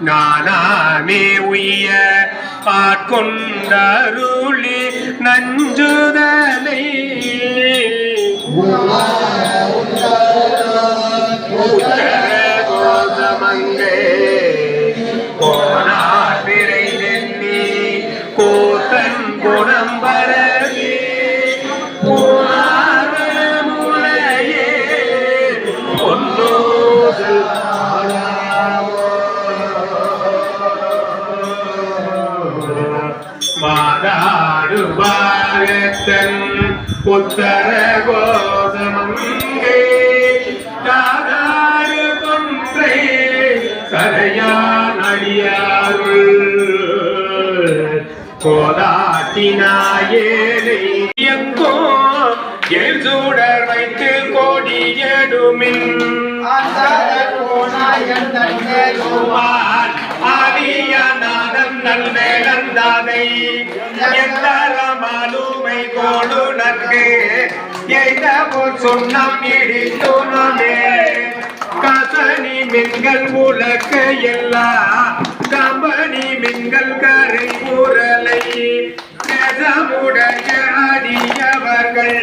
நானாமே உய்ய ஆட்கொண்டருளி நஞ்சுதலை. கோசமங்கே போனார் பிறை நென்னி கூத்தன் குணம் மாதாடு பாகத்தன் உத்தர கோசமங்கே தாதாடு கொன்றை சரையான் அடியாருள். கோதாட்டினாயேனை எங்கோ எல் சூடர் வைத்து கோடியடுமின் குமார் ஆதியநாதன் எந்தானை எந்தரமாலுமை கோடுனக்கு எய்தவோ சொன்னம் இடித்துணமே கசனி மின்கள் உலக்கு எல்லா. கம்பனி மின்கள் கரை உரலை நெசமுடைய அறியவர்கள்